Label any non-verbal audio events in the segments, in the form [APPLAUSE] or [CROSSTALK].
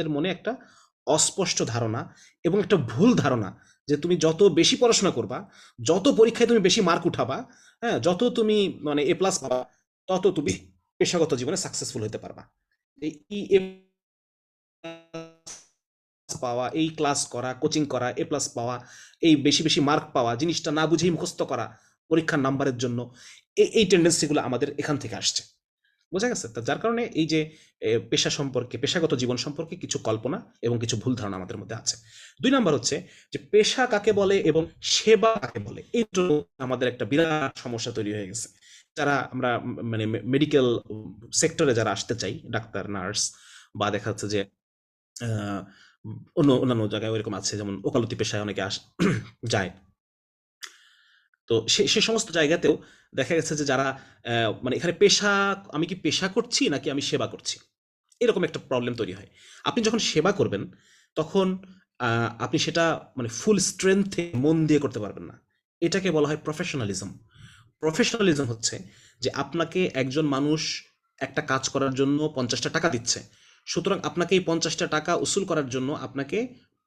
আমাদের মনে একটা অস্পষ্ট ধারণা এবং একটা ভুল ধারণা যে তুমি যত বেশি পড়াশোনা করবা, যত পরীক্ষায় তুমি বেশি মার্ক উঠাবা হ্যাঁ যত তুমি মানে এ প্লাস পাবা, তত তুমি পেশাগত জীবনে সাকসেসফুল হতে পারবা। এই পাওয়া, এই ক্লাস করা কোচিং করা এ প্লাস পাওয়া, এই বেশি বেশি মার্ক পাওয়া, জিনিসটা না বুঝেই মুখস্থ করা পরীক্ষার নাম্বারের জন্য এই টেন্ডেন্সিগুলো আমাদের এখান থেকে আসছে। বোঝা গেছে? তা যার কারণে এই যে পেশা সম্পর্কে, পেশাগত জীবন সম্পর্কে কিছু কল্পনা এবং কিছু ভুল ধারণা আমাদের মধ্যে আছে। দুই নাম্বার হচ্ছে যে, পেশা কাকে বলে এবং সেবা কাকে বলে? এই আমাদের একটা বিরাট সমস্যা তৈরি হয়ে গেছে। যারা আমরা মানে মেডিকেল সেক্টরে যারা আসতে চাই, ডাক্তার নার্স বা দেখা যাচ্ছে যে অন্য অন্যান্য জায়গায় ওইরকম আছে, যেমন ওকালতি পেশায় অনেকে আস, যায়। তো সে সে সমস্ত জায়গাতেও দেখা গেছে যে যারা মানে এখানে পেশা, আমি কি পেশা করছি নাকি আমি সেবা করছি? এরকম একটা প্রবলেম তৈরি হয়। আপনি যখন সেবা করবেন, তখন আপনি সেটা মানে ফুল স্ট্রেংথে মন দিয়ে করতে পারবেন না। এটাকে বলা হয় প্রফেশনালিজম প্রফেশনালিজম হচ্ছে যে আপনাকে একজন মানুষ একটা কাজ করার জন্য পঞ্চাশটা টাকা দিচ্ছে। সুতরাং আপনাকে এই পঞ্চাশটা টাকা উসুল করার জন্য আপনাকে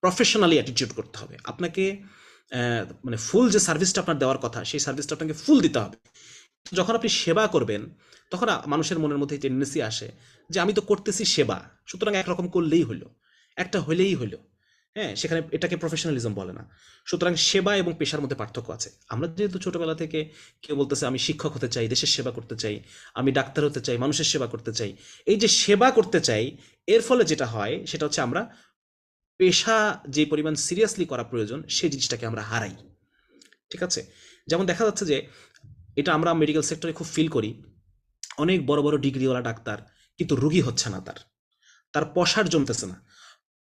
প্রফেশনালি অ্যাটিটিউড করতে হবে। আপনাকে মানে ফুল যে সার্ভিসটা আপনার দেওয়ার কথা, সেই সার্ভিসটা আপনাকে ফুল দিতে হবে। যখন আপনি সেবা করবেন, তখন মানুষের মনের মধ্যে টেন্ডেন্সি আসে যে, আমি তো করতেছি সেবা, সুতরাং একরকম করলেই হলো, একটা হলেই হলো। হ্যাঁ সেখানে এটাকে প্রফেশনালিজম বলে না। সুতরাং সেবা এবং পেশার মধ্যে পার্থক্য আছে। আমরা যেহেতু ছোটবেলা থেকে কেউ বলতেছে, আমি শিক্ষক হতে চাই, দেশের সেবা করতে চাই, আমি ডাক্তার হতে চাই, মানুষের সেবা করতে চাই। এই যে সেবা করতে চাই, এর ফলে যেটা হয়, সেটা হচ্ছে আমরা পেশা যে পরিমাণ সিরিয়াসলি করা প্রয়োজন, সেই জিনিসটাকে আমরা হারাই। ঠিক আছে? যেমন দেখা যাচ্ছে যে, এটা আমরা মেডিকেল সেক্টরে খুব ফিল করি। অনেক বড় বড় ডিগ্রিওয়ালা ডাক্তার কিন্তু রুগী হচ্ছে না তার। তার পশার জমতেছে না।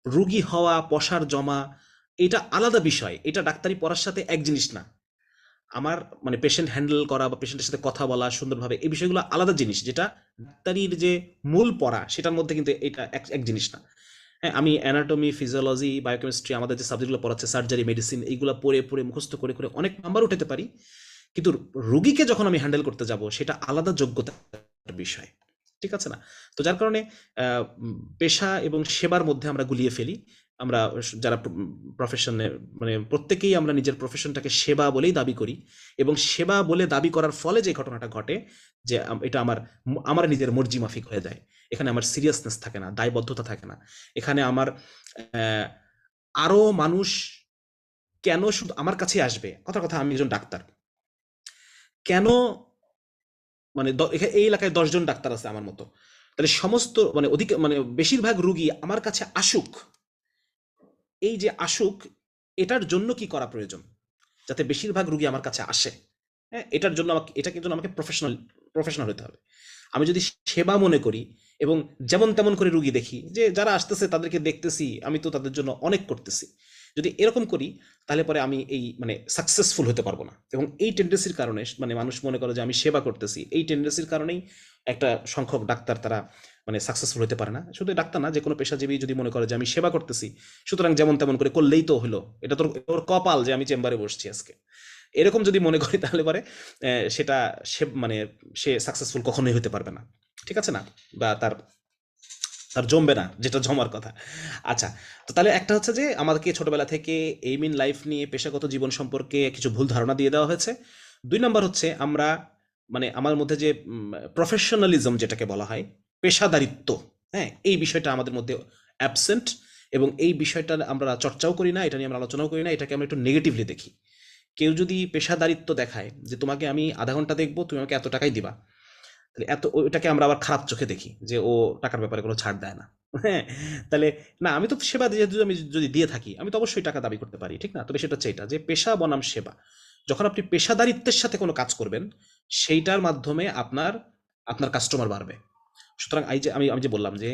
রুগী হওয়া পশার জমা, এটা আলাদা বিষয়। এটা ডাক্তারি পড়ার সাথে এক জিনিস না। আমার মানে পেশেন্ট হ্যান্ডেল করা বা পেশেন্টের সাথে কথা বলা, সুন্দরভাবে, এই বিষয়গুলো আলাদা জিনিস। যেটা ডাক্তারির যে মূল পড়া, সেটার মধ্যে কিন্তু এটা এক জিনিস না। হ্যাঁ আমি অ্যানাটমি ফিজিওলজি বায়োকেমিস্ট্রি আমাদের যে সাবজেক্টগুলো পড়াচ্ছে সার্জারি মেডিসিন এইগুলো পড়ে পড়ে, মুখস্থ করে করে অনেক নাম্বার উঠাতে পারি। কিন্তু রুগীকে যখন আমি হ্যান্ডেল করতে যাব, সেটা আলাদা যোগ্যতার বিষয়, ঠিক আছে না? তো যার কারণে পেশা এবং সেবার মধ্যে আমরা গুলিয়ে ফেলি। আমরা যারা প্রফেশনে মানে প্রত্যেকেই আমরা নিজের প্রফেশনটাকে সেবা বলেই দাবি করি এবং সেবা বলে দাবি করার ফলে যে ঘটনাটা ঘটে যে এটা আমার আমার নিজের মর্জি মাফিক হয়ে যায়। এখানে আমার সিরিয়াসনেস থাকে না দায়বদ্ধতা থাকে না। এখানে আমার আহ, আরও মানুষ কেন শুধু আমার কাছে আসবে? কথা কথা আমি একজন ডাক্তার। কেন মানে এই এলাকায় দশজন ডাক্তার আছে আমার মতো। তাহলে সমস্ত মানে অধিক মানে বেশিরভাগ রুগী আমার কাছে আসুক এই যে আসুক, এটার জন্য কি করা প্রয়োজন? যাতে বেশিরভাগ রুগী আমার কাছে আসে। হ্যাঁ এটার জন্য আমাকে, এটা কিন্তু আমাকে প্রফেশনাল প্রফেশনাল হতে হবে। আমি যদি সেবা মনে করি এবং যেমন তেমন করে রুগী দেখি, যে যারা আসতেছে তাদেরকে দেখতেছি, আমি তো তাদের জন্য অনেক করতেছি। যদি এরকম করি, তাহলে পরে আমি এই মানে সাকসেসফুল হতে পারব না। এবং এই টেন্ডেন্সির কারণে মানে মানুষ মনে করে যে আমি সেবা করতেছি, এই টেন্ডেন্সির কারণেই একটা সংখ্যক ডাক্তার তারা মানে সাকসেসফুল হতে পারে না। শুধু ডাক্তার না যে কোনো পেশাজীবী যদি মনে করে যে আমি সেবা করতেছি, সুতরাং যেমন তেমন করে করলেই তো হলো। এটা তোর তোর কপাল যে আমি চেম্বারে বসছি আজকে। এরকম যদি মনে করি তাহলে পরে সেটা সে মানে সে সাকসেসফুল কখনোই হতে পারবে না। ঠিক আছে না? বা তার তার জমবে না, যেটা জমার কথা। আচ্ছা তো তাহলে একটা হচ্ছে যে আমাদেরকে ছোটবেলা থেকে এইম ইন লাইফ নিয়ে পেশাগত জীবন সম্পর্কে কিছু ভুল ধারণা দিয়ে দেওয়া হয়েছে। দুই নম্বর হচ্ছে আমরা মানে আমার মধ্যে যে প্রফেশনালিজম যেটাকে বলা হয় পেশাদারিত্ব হ্যাঁ? এই বিষয়টা আমাদের মধ্যে অ্যাবসেন্ট এবং এই বিষয়টা আমরা চর্চাও করি না, এটা নিয়ে আমরা আলোচনাও করি না, এটাকে আমরা একটু নেগেটিভলি দেখি। কেউ যদি পেশাদারিত্ব দেখায় যে তোমাকে আমি আধা ঘণ্টা দেখব, তুমি আমাকে এত টাকাই দিবা, তাহলে এত ওইটাকে আমরা আবার খারাপ চোখে দেখি যে ও টাকার ব্যাপারে কোনো ছাড় দেয় না হ্যাঁ? তাহলে না, আমি তো সেবা যদি আমি যদি দিয়ে থাকি, আমি তো অবশ্যই টাকা দাবি করতে পারি, ঠিক না? তবে সেটা হচ্ছে এটা যে পেশা বনাম সেবা, যখন আপনি পেশাদারিত্বের সাথে কোনো কাজ করবেন, সেইটার মাধ্যমে আপনার আপনার কাস্টমার বাড়বে। সুতরাং এই যে আমি আমি যে বললাম যে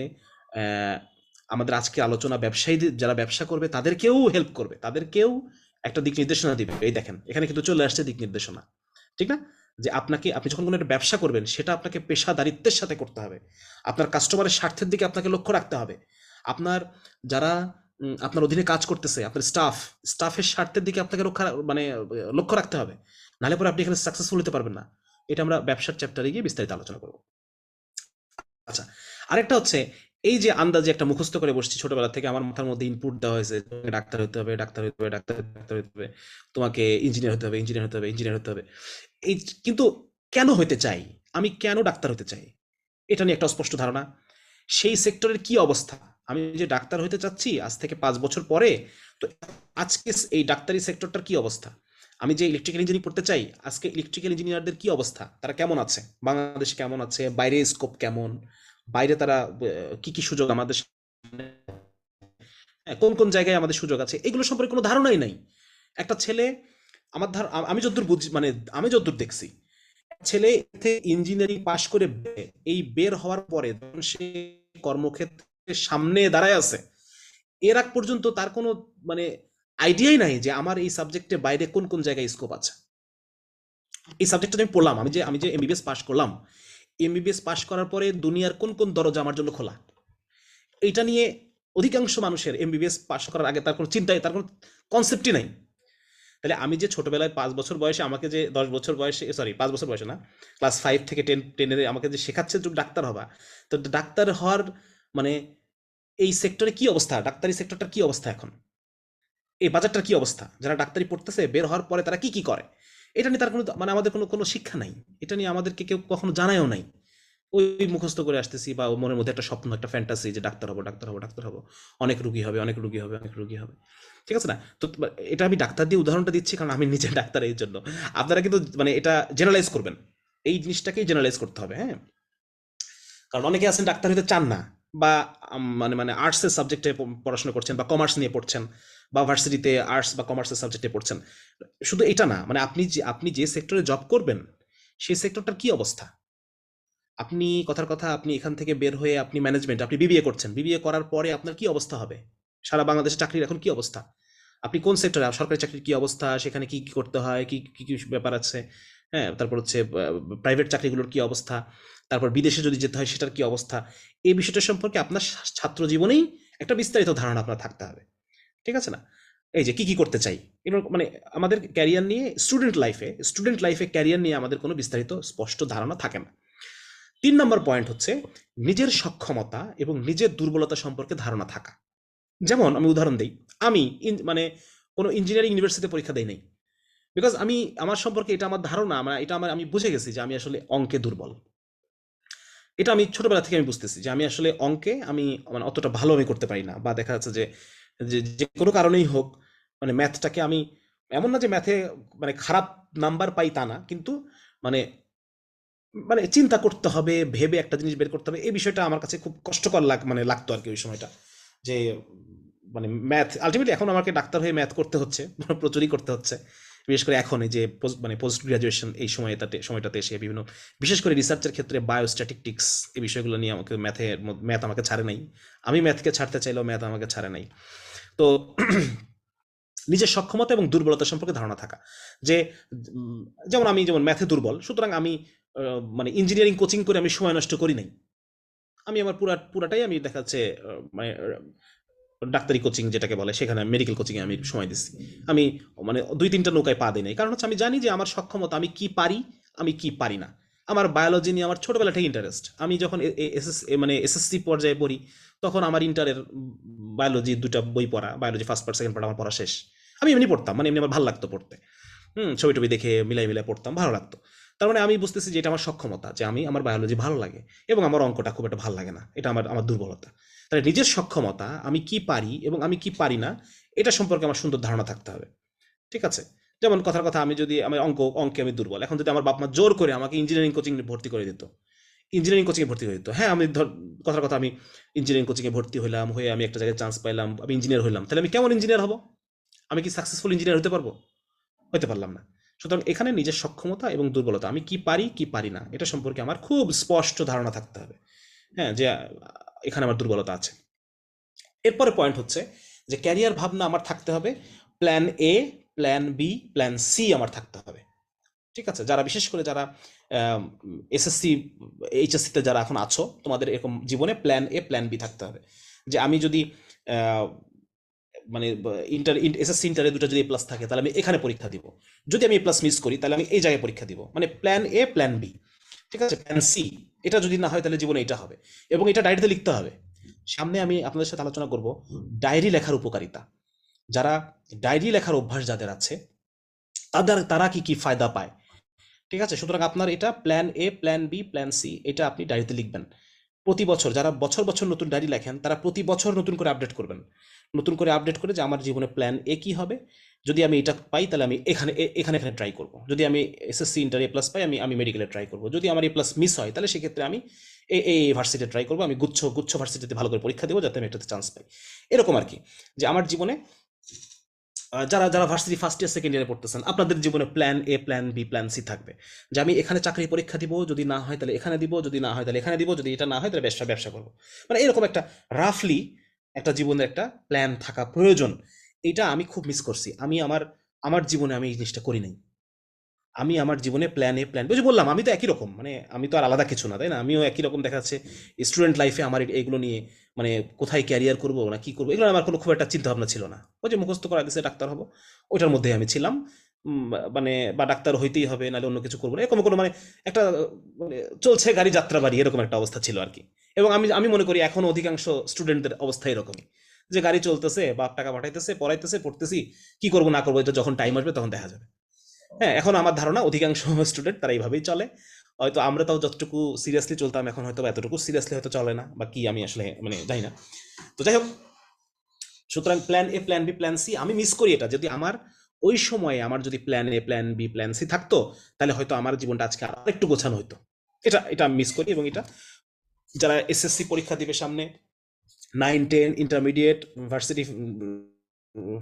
আমাদের আজকে আলোচনা ব্যবসায়ীদের, যারা ব্যবসা করবে, তাদেরকেও হেল্প করবে, তাদেরকেও একটা দিক নির্দেশনা দিবে। এই দেখেন, এখানে কিন্তু চলে আসছে দিক নির্দেশনা, ঠিক না? যে আপনাকে, আপনি যখন কোনো একটা ব্যবসা করবেন, সেটা আপনাকে পেশাদারিত্বের সাথে করতে হবে, আপনার কাস্টমারের স্বার্থের দিকে আপনাকে লক্ষ্য রাখতে হবে, আপনার যারা আপনার অধীনে কাজ করতেছে, আপনার স্টাফ স্টাফের স্বার্থের দিকে আপনাকে রক্ষা মানে লক্ষ্য রাখতে হবে, নাহলে পরে আপনি এখানে সাকসেসফুল হতে পারবেন না। এটা আমরা ব্যবসার চ্যাপ্টারে গিয়ে বিস্তারিত আলোচনা করব। আচ্ছা আরেকটা হচ্ছে এই যে আন্দাজে একটা মুখস্থ করে বসছি ছোটবেলা থেকে, আমার মাথার মধ্যে ইনপুট দেওয়া হয়েছে ডাক্তার হতে হবে, ডাক্তার হতে হবে, ডাক্তার ডাক্তার হতে হবে, তোমাকে ইঞ্জিনিয়ার হতে হবে ইঞ্জিনিয়ার হতে হবে ইঞ্জিনিয়ার হতে হবে। এই কিন্তু কেন হতে চাই? আমি কেন ডাক্তার হতে চাই? এটা নিয়ে একটা স্পষ্ট ধারণা। সেই সেক্টরের কি অবস্থা? আমি যে ডাক্তার হতে চাচ্ছি, আজ থেকে পাঁচ বছর পরে, তো আজকে এই ডাক্তারি সেক্টরটার কি অবস্থা? আমি যে ইলেকট্রিক্যাল ইঞ্জিনিয়ারিং পড়তে চাই আজকে ইলেকট্রিক্যাল ইঞ্জিনিয়ারদের কি অবস্থা? তারা কেমন আছে? বাংলাদেশে কেমন আছে? বাইরে স্কোপ কেমন? বাইরে তারা কি কি সুযোগ আমাদের হ্যাঁ, কোন কোন জায়গায় আমাদের সুযোগ আছে? এগুলো সম্পর্কে কোনো ধারণাই নাই। একটা ছেলে আমার ধার আমি যতদূর বুঝি মানে আমি যতদূর দেখছি ছেলে ইঞ্জিনিয়ারিং পাশ করে এই বের হওয়ার পরে সে কর্মক্ষেত্রের সামনে দাঁড়ায় আছে এর আগ পর্যন্ত তার কোনো মানে আইডিয়াই নাই যে আমার এই সাবজেক্টে বাইরে কোন কোন জায়গায় স্কোপ আছে। এই সাবজেক্টটা আমি পড়লাম, আমি যে আমি যে এমবিবিএস পাশ করলাম এমবিবিএস পাশ করার পরে দুনিয়ার কোন কোন দরজা আমার জন্য খোলা? এইটা নিয়ে অধিকাংশ মানুষের এমবিবিএস পাশ করার আগে তার কোনো চিন্তাই, তার কোনো কনসেপ্টই নাই। তাহলে আমি যে ছোটোবেলায় পাঁচ বছর বয়সে আমাকে যে, দশ বছর বয়সে সরি পাঁচ বছর বয়সে না ক্লাস ফাইভ থেকে টেন টেনের আমাকে যে শেখাচ্ছে যে ডাক্তার হবা, তো ডাক্তার হওয়ার মানে এই সেক্টরে কি অবস্থা? ডাক্তারি সেক্টরটার কি অবস্থা এখন? এই বাজারটার কি অবস্থা? যারা ডাক্তারি পড়তেছে, বের হওয়ার পরে তারা কি কি করে? এটা নিয়ে তার কোনো মানে আমাদের কোনো কোনো শিক্ষা নাই। এটা নিয়ে আমাদেরকে কেউ কখনো জানায়ও নাই। ওই মুখস্থ করে আসতেছি বা মনের মধ্যে একটা স্বপ্ন, একটা ফ্যান্টাসি যে ডাক্তার হব ডাক্তার হব ডাক্তার হব। অনেক রুগী হবে, অনেক রুগী হবে, অনেক রুগী হবে। ঠিক আছে না? তো এটা আমি ডাক্তার দিয়ে উদাহরণটা দিচ্ছি কারণ আমি নিজে ডাক্তার এই জন্য। আপনারা কিন্তু মানে এটা জেনারেলাইজ করবেন। এই জিনিসটাকেই জেনারেলাইজ করতে হবে হ্যাঁ? কারণ অনেকে আছেন ডাক্তার হতে চান না বা মানে মানে আর্টসের সাবজেক্টে পড়াশোনা করছেন বা কমার্স নিয়ে পড়ছেন। বা ভার্সিটিতে আর্টস বা কমার্সের সাবজেক্টে পড়ছেন। শুধু এটা না মানে আপনি যে আপনি যে সেক্টরে জব করবেন, সেই সেক্টরটার কি অবস্থা? আপনি, কথার কথা, আপনি এখান থেকে বের হয়ে আপনি ম্যানেজমেন্ট আপনি বিবিএ করছেন। বিবিএ করার পরে আপনার কি অবস্থা হবে? সারা বাংলাদেশে চাকরির এখন কি অবস্থা? আপনি কোন সেক্টরে সরকারি চাকরির কি অবস্থা? সেখানে কি কি করতে হয়? কি কি কি ব্যাপার আছে? হ্যাঁ তারপর হচ্ছে প্রাইভেট চাকরিগুলোর কি অবস্থা? তারপর বিদেশে যদি যেতে হয়, সেটার কি অবস্থা? এই বিষয়টা সম্পর্কে আপনার ছাত্র জীবনেই একটা বিস্তারিত ধারণা আপনার থাকতে হবে। ঠিক আছে না? এই যে কি কি করতে চাই? এবার মানে আমাদের ক্যারিয়ার নিয়ে স্টুডেন্ট লাইফে স্টুডেন্ট লাইফে ক্যারিয়ার নিয়ে আমাদের কোনো বিস্তারিত স্পষ্ট ধারণা থাকে না। তিন নম্বর পয়েন্ট হচ্ছে নিজের সক্ষমতা এবং নিজের দুর্বলতা সম্পর্কে ধারণা থাকা। যেমন আমি উদাহরণ দিই, আমি মানে কোনো ইঞ্জিনিয়ারিং ইউনিভার্সিটিতে পরীক্ষা দেই নাই। বিকজ আমি, আমার সম্পর্কে এটা আমার ধারণা, আমার এটা আমার, আমি বুঝে গেছি যে আমি আসলে অঙ্কে দুর্বল। এটা আমি ছোটবেলা থেকে আমি বুঝতেছি যে আমি আসলে অঙ্কে আমি মানে অতটা ভালো আমি করতে পারি না বা দেখা যাচ্ছে যে যে যে কোনো কারণেই হোক মানে ম্যাথটাকে আমি এমন না যে ম্যাথে মানে খারাপ নাম্বার পাই তা না, কিন্তু মানে মানে চিন্তা করতে হবে, ভেবে একটা জিনিস বের করতে হবে, এই বিষয়টা আমার কাছে খুব কষ্টকর লাগ মানে লাগতো আর কি ওই সময়টা। যে মানে ম্যাথ আলটিমেটলি এখন আমাকে ডাক্তার হয়ে ম্যাথ করতে হচ্ছে, [LAUGHS] প্রচুরই করতে হচ্ছে। বিশেষ করে এখন এই যে মানে পোস্ট গ্রাজুয়েশন এই সময়টাতে সময়টাতে এসে বিভিন্ন, বিশেষ করে রিসার্চের ক্ষেত্রে বায়োস্ট্যাটিকটিক্স এই বিষয়গুলো নিয়ে আমাকে ম্যাথের ম্যাথ আমাকে ছাড়ে নাই। আমি ম্যাথকে ছাড়তে চাইলেও ম্যাথ আমাকে ছাড়ে নাই। তো [CLEARS THROAT] নিজের সক্ষমতা এবং দুর্বলতা সম্পর্কে ধারণা থাকা। যে যেমন আমি যেমন ম্যাথে দুর্বল, সুতরাং আমি মানে ইঞ্জিনিয়ারিং কোচিং করে আমি সময় নষ্ট করি নাই। আমি আমার পুরা, পুরাটাই আমি দেখা যাচ্ছে মানে ডাক্তারি কোচিং যেটাকে বলে, সেখানে মেডিকেল কোচিংয়ে আমি সময় দিচ্ছি। আমি মানে দুই তিনটা নৌকায় পা দিই নাই। কারণ হচ্ছে আমি জানি যে আমার সক্ষমতা, আমি কি পারি, আমি কি পারি না। আমার বায়োলজি নিয়ে আমার ছোটবেলা থেকে ইন্টারেস্ট আমি যখন এসএস মানে এসএসসি পর্যায়ে পড়ি, তখন আমার ইন্টারের বায়োলজি দুটা বই পড়া biology first part second part আমার পড়া শেষ। আমি এমনি পড়তাম মানে এমনি আমার ভালো লাগতো পড়তে। হুম, ছবি টবি দেখে মিলাই মিলাই পড়তাম, ভালো লাগতো। তার মানে আমি বুঝতেছি যে এটা আমার সক্ষমতা, যে আমি আমার বায়োলজি ভালো লাগে এবং আমার অঙ্কটা খুব একটা ভালো লাগে না। এটা আমার আমার দুর্বলতা। তাহলে নিজের সক্ষমতা, আমি কি পারি এবং আমি কি পারি না, এটা সম্পর্কে আমার সুন্দর ধারণা থাকতে হবে। ঠিক আছে? যেমন কথার কথা আমি যদি আমি অঙ্ক, অঙ্কে আমি দুর্বল। এখন যদি আমার বাপ মা জোর করে আমাকে ইঞ্জিনিয়ারিং কোচিং ভর্তি করে দিত। ইঞ্জিনিয়ারিং কোচিংয়ে ভর্তি করে দিত। হ্যাঁ আমি ধর, কথার কথা আমি ইঞ্জিনিয়ারিং কোচিংয়ে ভর্তি হলাম, হয়ে আমি একটা জায়গায় চান্স পাইলাম, আমি ইঞ্জিনিয়ার হলাম। তাহলে আমি কেমন ইঞ্জিনিয়ার হব? আমি কি সাকসেসফুল ইঞ্জিনিয়ার হতে পারব? হতে পারলাম না। সুতরাং এখানে নিজের সক্ষমতা এবং দুর্বলতা, আমি কি পারি কি পারি না, এটা সম্পর্কে আমার খুব স্পষ্ট ধারণা থাকতে হবে। হ্যাঁ যে, এখানে আমার দুর্বলতা আছে। এরপরে পয়েন্ট হচ্ছে যে ক্যারিয়ার ভাবনা আমার থাকতে হবে plan A plan B plan C আমার থাকতে হবে। ঠিক আছে? যারা, বিশেষ করে যারা এসএসসি এইচএসসিতে যারা এখন আছো, তোমাদের এরকম জীবনে প্ল্যান এ প্ল্যান বি থাকতে হবে। যে আমি যদি মানে ইন্টার এসএসসি ইন্টারে দুটো যদি প্লাস থাকে, তাহলে আমি এখানে পরীক্ষা দিব। যদি আমি প্লাস মিস করি, তাহলে আমি এই জায়গায় পরীক্ষা দিব। মানে প্ল্যান এ প্ল্যান বি ঠিক আছে? প্ল্যান সি এটা যদি না হয়, তাহলে জীবনে এটা হবে। এবং এটা ডায়েরিতে লিখতে হবে। সামনে আমি আপনাদের সাথে আলোচনা করব ডায়েরি লেখার উপকারিতা। যারা ডায়েরি লেখার অভ্যাস যাদের আছে, তাদের, তারা কি কি ফায়দা পায়? ঠিক আছে? সুতরাং আপনার এটা plan A plan B plan C এটা আপনি ডায়েরিতে লিখবেন। প্রতি বছর যারা বছর বছর নতুন ডায়েরি লেখেন, তারা প্রতি বছর নতুন করে আপডেট করবেন। নতুন করে আপডেট করে যে আমার জীবনে প্ল্যান এ কি হবে? যদি আমি এটা পাই, তাহলে আমি এখানে, এ- এখানে এখানে ট্রাই করব। যদি আমি এসএসসি ইন্টার এ প্লাস পাই, আমি আমি মেডিকেলে ট্রাই করব। যদি আমার এ প্লাস মিস হয়, তাহলে সেক্ষেত্রে আমি এই এই ভার্সিটি ট্রাই করব। আমি গুচ্ছ গুচ্ছ ভার্সিটিতে ভালো করে পরীক্ষা দেবো, যাতে আমি এটাতে চান্স পাই। এরকম আর কি। যে আমার জীবনে যারা যারা ভার্সিটি ফার্স্ট ইয়ার সেকেন্ড ইয়ারে পড়তেছেন, আপনাদের জীবনে plan A plan B plan C থাকবে। যে আমি এখানে চাকরি পরীক্ষা দিব, যদি না হয় তাহলে এখানে দিব, যদি না হয় তাহলে এখানে দিব, যদি এটা না হয় তাহলে ব্যবসা ব্যবসা করব। মানে এরকম একটা রাফলি একটা জীবনের একটা প্ল্যান থাকা প্রয়োজন। এটা আমি খুব মিস করছি। আমি আমার আমার জীবনে আমি এই জিনিসটা করি নাই। আমি আমার জীবনে প্ল্যান এ প্ল্যান বুঝে বললাম, আমি তো একই রকম মানে আমি তো আর আলাদা কিছু না, তাই না? আমিও একই রকম দেখা যাচ্ছে স্টুডেন্ট লাইফে আমার এগুলো নিয়ে মানে কোথায় ক্যারিয়ার করব না কি করব, এগুলো আমার কোনো খুব একটা চিন্তা ভাবনা ছিল না। ওই যে মুখস্থ করা দিচ্ছে ডাক্তার হব, ওইটার মধ্যে আমি ছিলাম মানে বা ডাক্তার হইতেই হবে, নাহলে অন্য কিছু করব না, এরকম কোনো মানে একটা মানে চলছে গাড়ি যাত্রা বাড়ি, এরকম একটা অবস্থা ছিল আর কি। এবং আমি আমি মনে করি এখন অধিকাংশ স্টুডেন্টদের অবস্থা এরকমই, যে গাড়ি চলতেছে, বাপ টাকা পাঠাইতেছে, পড়াইতেছে, পড়তেছি, কি করব না করব, এটা যখন টাইম আসবে তখন দেখা যাবে। হ্যাঁ এখন আমার ধারণা অধিকাংশ স্টুডেন্ট তারা এইভাবেই চলে। হয়তো আমরা তাও যতটুকু সিরিয়াসলি চলতাম, এখন হয়তো এতটুকু সিরিয়াসলি হয়তো চলে না, বা কি আমি আসলে মানে জানি না। তো যাই হোক, সুতরাং plan A plan B plan C আমি মিস করি এটা। যদি আমার ওই সময়ে আমার যদি plan A plan B plan C থাকতো, তাহলে হয়তো আমার জীবনটা আজকে আর একটু গোছানো হতো এটা এটা আমি মিস করি এবং এটা যারা এসএসসি পরীক্ষা দিবে সামনে nine ten intermediate varsity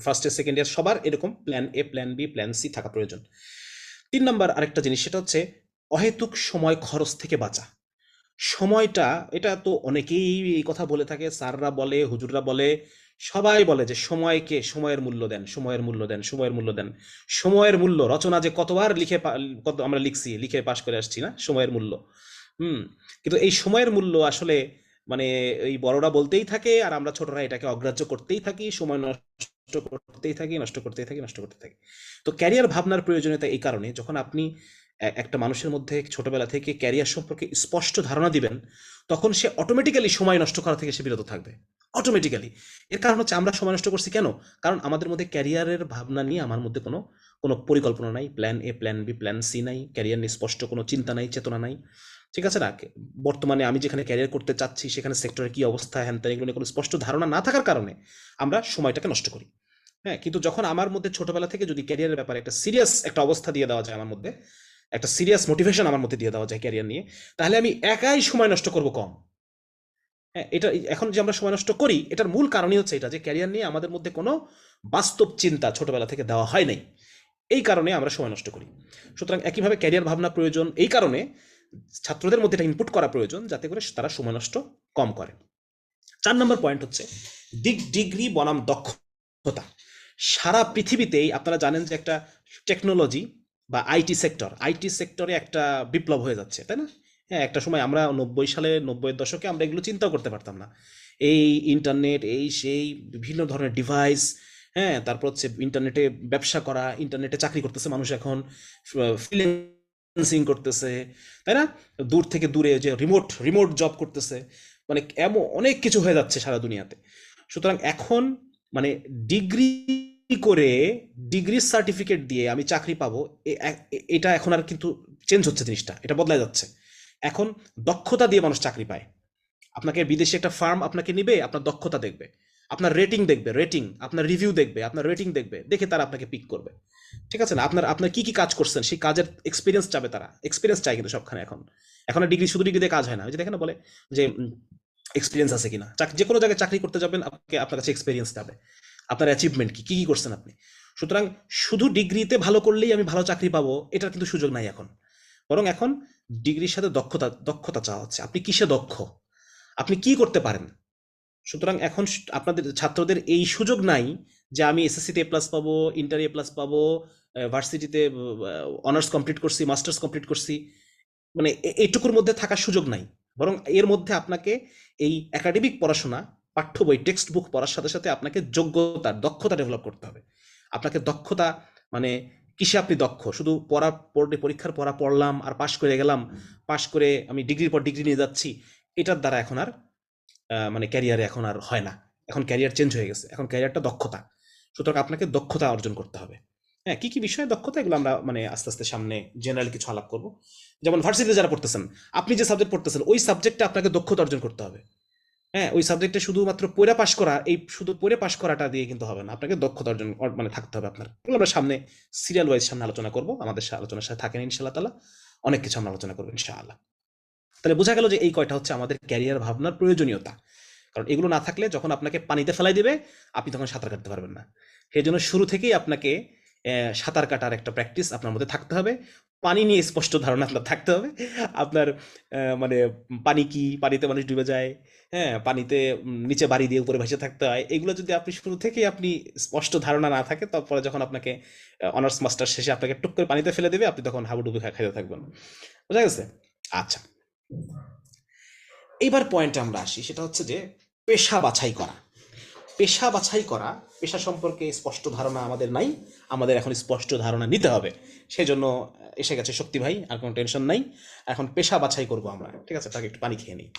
first year second year সবার এরকম plan A plan B plan C থাকা প্রয়োজন। তিন নম্বর আরেকটা জিনিস, সেটা হচ্ছে অহেতুক সময় খরচ থেকে বাঁচা। সময়টা, এটা তো অনেকেই এই কথা বলে থাকে, স্যাররা বলে, হুজুররা বলে, সবাই বলে যে সময়কে সময়ের মূল্য দেন, সময়ের মূল্য দেন, সময়ের মূল্য দেন। সময়ের মূল্য, রচনা যে কতবার লিখে কত আমরা লিখছি, লিখে পাশ করে আসছি না, সময়ের মূল্য। হুম, কিন্তু এই সময়ের মূল্য আসলে মানে এই বড়রা বলতেই থাকে, আর আমরা ছোটরা এটাকে অগ্রাহ্য করতেই থাকি, সময় নষ্ট করতেই থাকি, নষ্ট করতেই থাকি, নষ্ট করতে থাকি। তো ক্যারিয়ার ভাবনার প্রয়োজনীয়তা এই কারণে যখন আপনি একটা মানুষের মধ্যে ছোটবেলা থেকে ক্যারিয়ার সম্পর্কে স্পষ্ট ধারণা দিবেন, তখন সে অটোমেটিক্যালি সময় নষ্ট করা থেকে সে বিরত থাকবে। অটোমেটিক্যালি এর কারণ হচ্ছে আমরা সময় নষ্ট করছি কেন? কারণ আমাদের মধ্যে ক্যারিয়ারের ভাবনা নিয়ে আমার মধ্যে কোনো কোনো পরিকল্পনা নাই। Plan A plan B plan C নাই। ক্যারিয়ার নিয়ে স্পষ্ট কোনো চিন্তা নাই, চেতনা নাই। ঠিক আছে না? বর্তমানে আমি যেখানে ক্যারিয়ার করতে চাচ্ছি, সেখানে সেক্টরের কি অবস্থা, হ্যান ত্যান, এগুলো নিয়ে কোনো স্পষ্ট ধারণা না থাকার কারণে আমরা সময়টাকে নষ্ট করি। হ্যাঁ কিন্তু যখন আমার মধ্যে ছোটবেলা থেকে যদি ক্যারিয়ারের ব্যাপারে একটা সিরিয়াস একটা অবস্থা দিয়ে দেওয়া যায় আমার মধ্যে, একটা সিরিয়াস মোটিভেশন আমার মধ্যে দিয়ে দেওয়া যায় ক্যারিয়ার নিয়ে, তাহলে আমি একাই সময় নষ্ট করব কম। হ্যাঁ এটা এখন যে আমরা সময় নষ্ট করি, এটার মূল কারণই হচ্ছে এটা যে ক্যারিয়ার নিয়ে আমাদের মধ্যে কোনো বাস্তব চিন্তা ছোটবেলা থেকে দেওয়া হয় নাই। এই কারণে আমরা সময় নষ্ট করি। সুতরাং একইভাবে ক্যারিয়ার ভাবনা প্রয়োজন এই কারণে ছাত্রদের মধ্যে এটা ইনপুট করা প্রয়োজন যাতে করে তারা সময় নষ্ট কম করে। চার নম্বর পয়েন্ট হচ্ছে দিক ডিগ্রি বনাম দক্ষতা। সারা পৃথিবীতেই আপনারা জানেন যে একটা টেকনোলজি বা আইটি সেক্টর আইটি সেক্টরে একটা বিপ্লব হয়ে যাচ্ছে, তাই না? হ্যাঁ একটা সময় আমরা নব্বই সালে, নব্বইয়ের দশকে আমরা এগুলো চিন্তাও করতে পারতাম না। এই ইন্টারনেট এই সেই বিভিন্ন ধরনের ডিভাইস হ্যাঁ তারপর হচ্ছে ইন্টারনেটে ব্যবসা করা ইন্টারনেটে চাকরি করতেছে মানুষ এখন ফ্রিল্যান্সিং করতেছে, তাই না? দূর থেকে দূরে যে রিমোট রিমোট জব করতেছে মানে এমন অনেক কিছু হয়ে যাচ্ছে সারা দুনিয়াতে। সুতরাং এখন মানে ডিগ্রি করে ডিগ্রি সার্টিফিকেট দিয়ে আমি চাকরি পাবো এটা এখন আর কিন্তু চেঞ্জ হচ্ছে জিনিসটা, এটা বদলায় যাচ্ছে। এখন দক্ষতা দিয়ে মানুষ চাকরি পায়। আপনাকে বিদেশে একটা ফার্ম আপনাকে নিবে, আপনার দক্ষতা দেখবে। আপনার রেটিং দেখবে রেটিং আপনার রিভিউ দেখবে, আপনার রেটিং দেখবে, দেখে তারা আপনাকে পিক করবে। ঠিক আছে না? আপনার আপনার কি কি কাজ করছেন? সেই কাজের এক্সপিরিয়েন্স চাবে তারা। এক্সপিরিয়েন্স চাই কিন্তু সবখানে এখন। এখন ডিগ্রি শুধু ডিগ্রি দিয়ে কাজ হয় না। ওই যে দেখেন বলে যে এক্সপিরিয়েন্স আছে কিনা। চাক- যে কোনো জায়গায় চাকরি করতে যাবেন, আপনাকে, আপনার কাছে এক্সপিরিয়েন্স যাবে আপনার অ্যাচিভমেন্ট কি? কি কি করছেন আপনি? সুতরাং শুধু ডিগ্রিতে ভালো করলেই আমি ভালো চাকরি পাবো, এটার কিন্তু সুযোগ নাই এখন। বরং এখন ডিগ্রির সাথে দক্ষতা দক্ষতা চাওয়া হচ্ছে। আপনি কিসে দক্ষ? আপনি কি করতে পারেন? সুতরাং এখন আপনাদের, ছাত্রদের এই সুযোগ নাই যে আমি এসএসসিতে এ প্লাস পাবো ইন্টার এ প্লাস পাবো ভার্সিটিতে অনার্স কমপ্লিট করছি মাস্টার্স কমপ্লিট করছি। মানে এইটুকুর মধ্যে থাকার সুযোগ নাই। বরং এর মধ্যে আপনাকে এই একাডেমিক পড়াশোনা, পাঠ্য বই টেক্সট বুক পড়ার সাথে সাথে আপনাকে যোগ্যতা দক্ষতা ডেভেলপ করতে হবে। আপনাকে দক্ষতা মানে কিসে আপনি দক্ষ? শুধু পড়া পরীক্ষার পড়া পড়লাম আর পাশ করে গেলাম, পাশ করে আমি ডিগ্রির পর ডিগ্রি নিয়ে যাচ্ছি, এটার দ্বারা এখন আর মানে ক্যারিয়ারে এখন আর হয় না। এখন ক্যারিয়ার চেঞ্জ হয়ে গেছে। এখন ক্যারিয়ারটা দক্ষতা। সুতরাং আপনাকে দক্ষতা অর্জন করতে হবে। হ্যাঁ কি কি বিষয়ে দক্ষতা? এগুলো আমরা মানে আস্তে আস্তে সামনে জেনারেল কিছু আলাপ করব। যেমন ভার্সিটিতে যারা পড়তেছেন, আপনি যে সাবজেক্ট পড়তেছেন, ওই সাবজেক্টে আপনাকে দক্ষতা অর্জন করতে হবে। হ্যাঁ ওই সাবজেক্টে শুধুমাত্র পড়ে পাশ করা, এই শুধু পড়ে পাশ করাটা দিয়ে কিন্তু হবে না। আপনাকে দক্ষতা অর্জন মানে থাকতে হবে আপনার। এগুলো আমরা সামনে সিরিয়াল ওয়াইজ সামনে আলোচনা করব। আমাদের আলোচনার সাথে থাকেন ইনশাআল্লাহ তালা অনেক কিছু আমরা আলোচনা করব ইনশাআল্লাহ। তাহলে বোঝা গেল যে এই কয়টা হচ্ছে আমাদের ক্যারিয়ার ভাবনার প্রয়োজনীয়তা। কারণ এগুলো না থাকলে যখন আপনাকে পানিতে ফেলাই দেবে, আপনি তখন সাঁতার কাটতে পারবেন না। সেই জন্য শুরু থেকেই আপনাকে সাঁতার কাটার একটা প্র্যাকটিস আপনার মধ্যে থাকতে হবে। পানি নিয়ে স্পষ্ট ধারণা আপনার থাকতে হবে। আপনার মানে পানি কি? পানিতে মানুষ ডুবে যায়। হ্যাঁ পানিতে নিচে বাড়ি দিয়ে উপরে ভেসে থাকতে হয়। এগুলো যদি আপনি শুরু থেকেই আপনি স্পষ্ট ধারণা না থাকে, তারপরে যখন আপনাকে অনার্স মাস্টার শেষে আপনাকে টুক করে পানিতে ফেলে দেবে, আপনি তখন হাবুডুবু খাইতে থাকবেন। বুঝা গেছে? আচ্ছা। এইবার পয়েন্টে আমরা আসি, সেটা হচ্ছে যে পেশা বাছাই করা। পেশা বাছাই করা, পেশা সম্পর্কে স্পষ্ট ধারণা আমাদের নাই, আমাদের এখন স্পষ্ট ধারণা নিতে হবে। সেজন্য এসে গেছে শক্তি ভাই, আর কোনো টেনশন নাই। এখন পেশা বাছাই করব আমরা, ঠিক আছে? তাকে একটু পানি খেয়ে নিই।